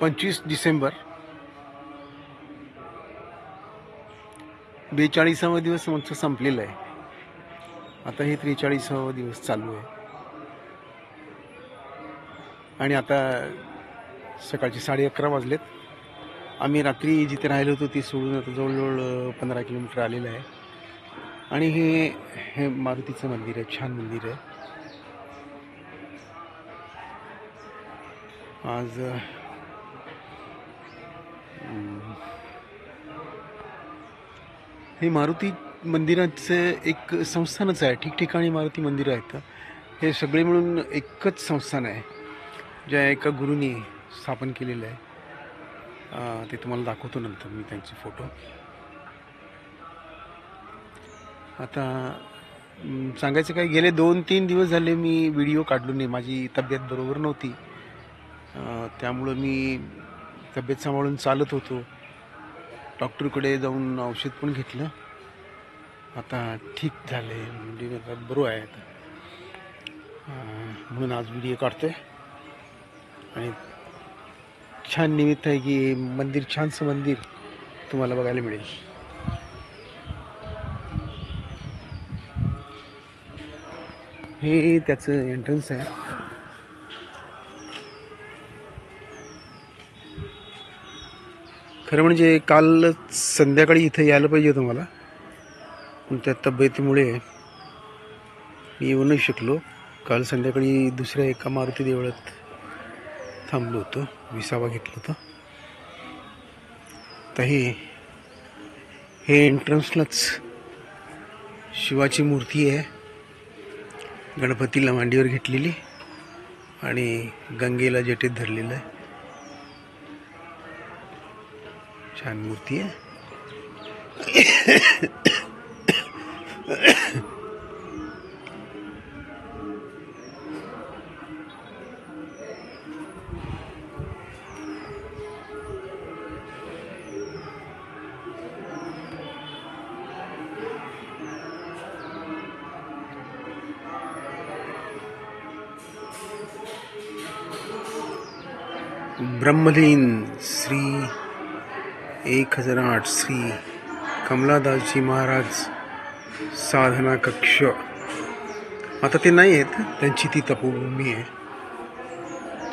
पंचवीस डिसेंबर. बेचाळीसावा दिवस आमचं संपलेला आहे. आता हे त्रेचाळीसावा दिवस चालू आहे. आणि आता सकाळचे साडे अकरा वाजलेत. आम्ही रात्री जिथे राहिलो होतो ती सोडून आता जवळजवळ पंधरा किलोमीटर आलेलं आहे. आणि हे हे मारुतीचं मंदिर आहे छान मंदिर आहे. आज हे मारुती मंदिराचं एक संस्थानच आहे. ठिकठिकाणी मारुती मंदिरं आहेत. हे सगळे मिळून एकच संस्थान आहे. ज्या एका गुरुनी स्थापन केलेलं आहे. ते तुम्हाला दाखवतो नंतर मी त्यांचे फोटो. आता सांगायचं काय गेले दोन तीन दिवस झाले मी व्हिडिओ काढलो नाही. माझी तब्येत बरोबर नव्हती. त्यामुळं मी तब्येत सांभाळून चालत होतो. डॉक्टरकडे जाऊन औषध पण घेतलं. आता ठीक झालं आहे म्हणजे आता बरं आहे आता. म्हणून आज व्हिडिओ आहे आणि छान निमित्त आहे की मंदिर छानसं मंदिर तुम्हाला बघायला मिळेल. हे त्याचं एंट्रन्स आहे. खरं म्हणजे काल संध्याकाळी इथं यायला पाहिजे तुम्हाला पण त्या तब्येतीमुळे मी येऊ नाही शकलो. काल संध्याकाळी दुसऱ्या एका मारुती देवळात थांबलो होतो. विसावा घेतला होता. तर हे हे एंट्रन्सलाच शिवाची मूर्ती आहे. गणपतीला मांडीवर घेतलेली आणि गंगेला जटेत धरलेलं आहे. छान मूर्ती आहे. ब्रह्मलीन श्री एक हजार आठ श्री कमलादासजी महाराज साधना कक्ष. आता ते नाही आहेत. त्यांची ती तपोभूमी आहे.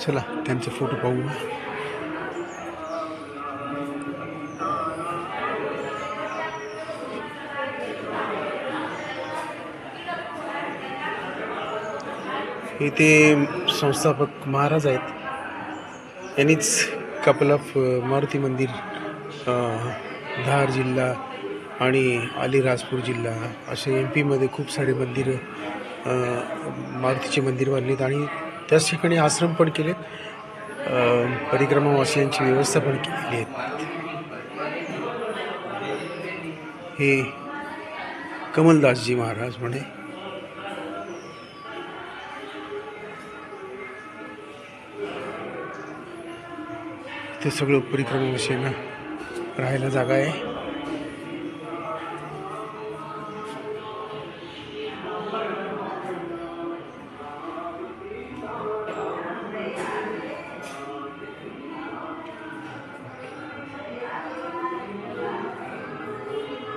चला त्यांचे फोटो पाहू. इथे संस्थापक महाराज आहेत. यांनीच कपल ऑफ मारुती मंदिर धार जिल्हा आणि अलिराजपूर जिल्हा असे एम पीमध्ये खूप सारे मंदिरं मारुतीचे मंदिर बांधलेत आणि त्याच ठिकाणी आश्रम पण केलेत. परिक्रमावासियांची व्यवस्था पण केलेली आहे हे कमलदासजी महाराज म्हणे. ते सगळं परिक्रमाविषयीनं राहायला जागा आहे.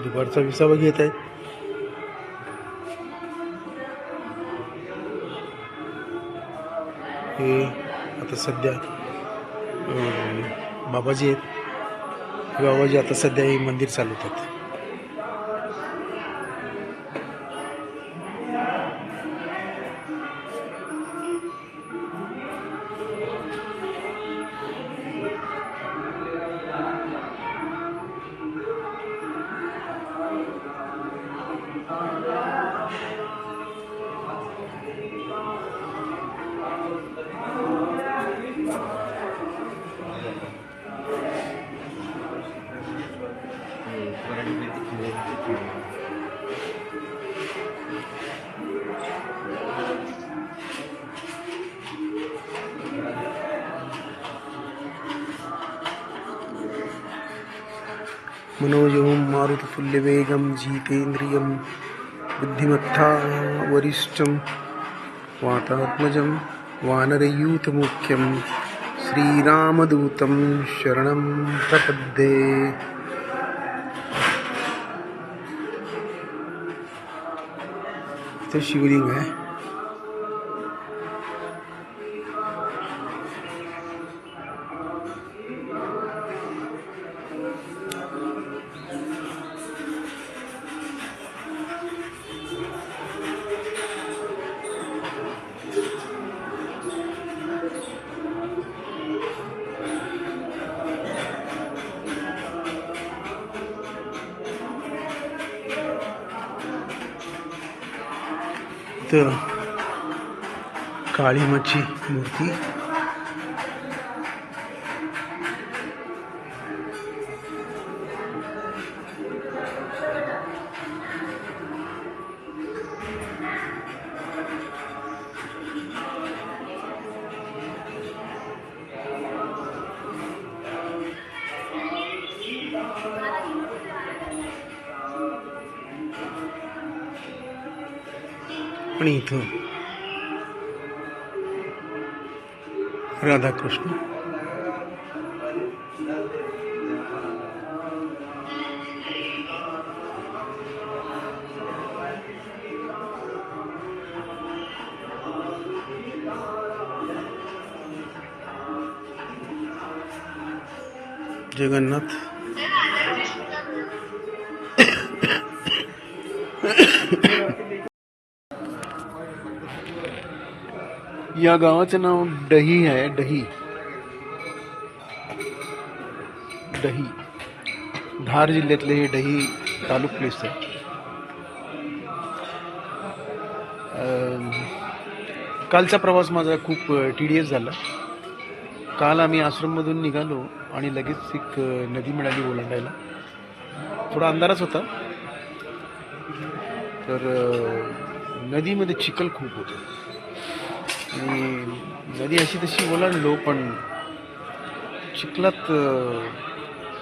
दुपारचा विसावा घेत आहेत हे आता सध्या बाबाजी आहेत. बाबाजी आता सध्या हे मंदिर चालवतात मनोजवं मारुततुल्यवेगं जितेन्द्रियं बुद्धिमत्ता वरिष्ठं वातात्मजं वानरयूथमुख्यं श्रीरामदूतं शरणं प्रपद्ये इथं शिवलिंग आहे इथं काळीमाची मूर्ती. आणि इथं राधाकृष्ण जगन्नाथ। या गावाचं नाव डही आहे डही. डही. धार जिल्ह्यातले हे डही तालुक प्लेस आहे. कालचा प्रवास माझा खूप टी डी एस झाला. काल आम्ही आश्रममधून निघालो आणि लगेच एक नदी मिळाली ओलांडायला. थोडा अंधारच होता. तर नदीमध्ये चिखल खूप होतं. आणि नदी अशी तशी ओलांडलो पण चिखलात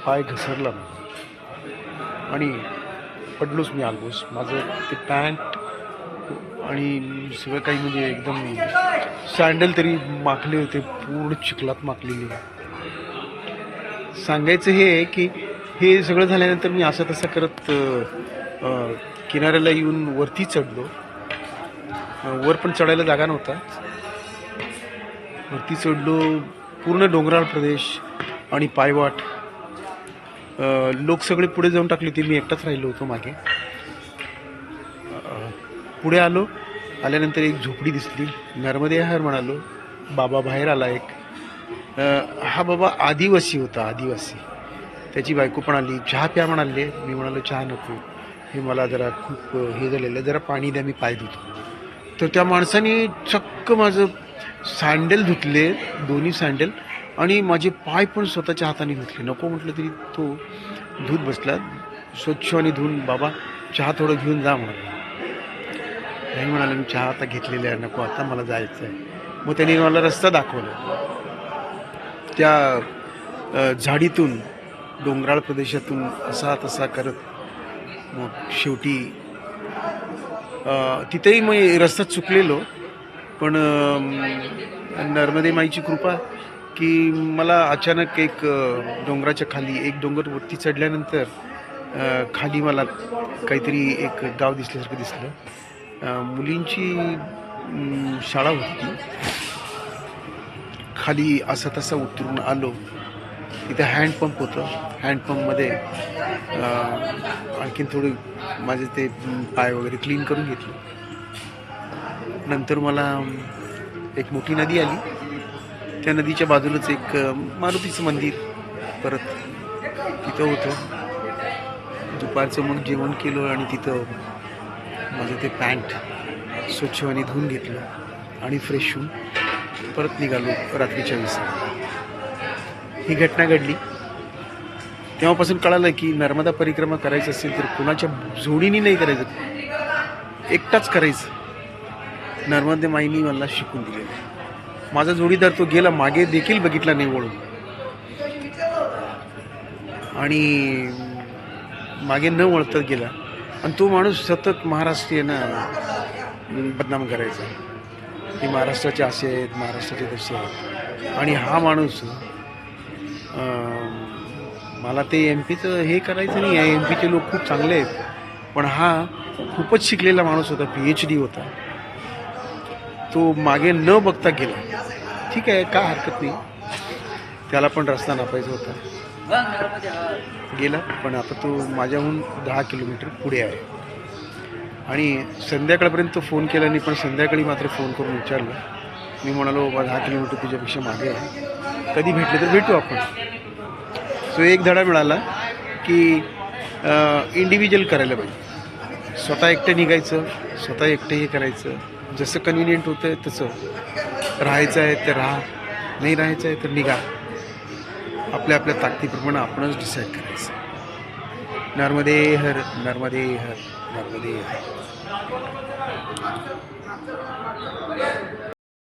पाय घसरला आणि पडलोच मी ऑलमोस्ट माझं ते पॅन्ट आणि सगळं काही म्हणजे एकदम सँडल तरी माखले होते पूर्ण चिखलात माखलेले. सांगायचं हे आहे की हे सगळं झाल्यानंतर मी असं तसं करत किनाऱ्याला येऊन वरती चढलो. वर पण चढायला जागा नव्हता. वरती चढलो पूर्ण डोंगराळ प्रदेश आणि पायवाट. लोक सगळे पुढे जाऊन टाकले होते मी एकटाच राहिलो होतो मागे. पुढे आलो आल्यानंतर एक झोपडी दिसली. नर्मदे हर म्हणालो बाबा बाहेर आला एक. हा बाबा आदिवासी होता आदिवासी. त्याची बायको पण आली चहा प्या म्हणाले. मी म्हणालो चहा नको. हे मला जरा खूप हे झालेलं जरा पाणी द्या मी पाय धुतो. तर त्या माणसाने चक्क माझं सँडल धुतले दोन्ही सँडल आणि माझे पाय पण स्वतःच्या हाताने धुतले. नको म्हटलं तरी तो धूत बसला. स्वच्छ आणि धुवून बाबा चहा थोडं घेऊन जा म्हणाला. नाही म्हणाले मी चहा आता घेतलेला आहे नको आता मला जायचं आहे. मग त्यांनी मला रस्ता दाखवला. त्या झाडीतून डोंगराळ प्रदेशातून असा तसा करत मग शेवटी तिथेही मी रस्ता चुकलेलो. पण नर्मदे माईची कृपा की मला अचानक एक डोंगराच्या खाली एक डोंगर वरती चढल्यानंतर खाली मला काहीतरी एक गाव दिसल्यासारखं दिसलं. मुलींची शाळा होती. खाली असं तसं उतरून आलो. तिथे हँडपंप होतं. हँडपंपमध्ये आणखीन थोडी माझे ते पाय वगैरे क्लीन करून घेतले. नंतर मला एक मोठी नदी आली. त्या नदीच्या बाजूलाच एक मारुतीचं मंदिर परत तिथं होतं. दुपारचं मग जेवण केलं आणि तिथं माझं ते पॅन्ट स्वच्छवानी धुवून घेतलं आणि फ्रेश होऊन परत निघालो रात्रीच्या वेळेस. ही घटना घडली. तेव्हापासून कळालं की नर्मदा परिक्रमा करायचं असेल तर कुणाच्या जोडीने नाही करायचं. एकटाच करायचं. नर्मदे माईनी मला शिकून दिलेलं माझा जोडीदार तो गेला मागे देखील बघितला नाही वळून. आणि मागे न वळता गेला. आणि तो माणूस सतत महाराष्ट्रीयनं बदनाम करायचा. की महाराष्ट्राचे असे आहेत महाराष्ट्राचे तसे आहेत. आणि हा माणूस मला ते एम पीचं हे करायचं नाही आहे. एम पीचे लोक खूप चांगले आहेत. पण हा खूपच शिकलेला माणूस होता पी एच डी होता. तो मागे न बघता गेला. ठीक आहे का हरकत नाही. त्याला पण रस्ता नापायचा होता. गेला पण आता तो माझ्याहून दहा किलोमीटर पुढे आहे. आणि संध्याकाळपर्यंत तो फोन केला नाही पण संध्याकाळी मात्र फोन करून विचारलं. मी म्हणालो बाबा दहा किलोमीटर तुझ्यापेक्षा मागे आहे. कधी भेटले तर भेटू आपण. सो एक धडा मिळाला की इंडिव्हिज्युअल करायला पाहिजे. स्वतः एकटं निघायचं स्वतः एकटं हे करायचं. जसं कन्व्हिनियंट होतं तसं. राहायचं आहे तर राहा. नाही राहायचं आहे तर निघा. आपल्या आपल्या ताकदीप्रमाणे आपणच डिसाईड करायचं. नर्मदे हर नर्मदे हर नर्मदे हर.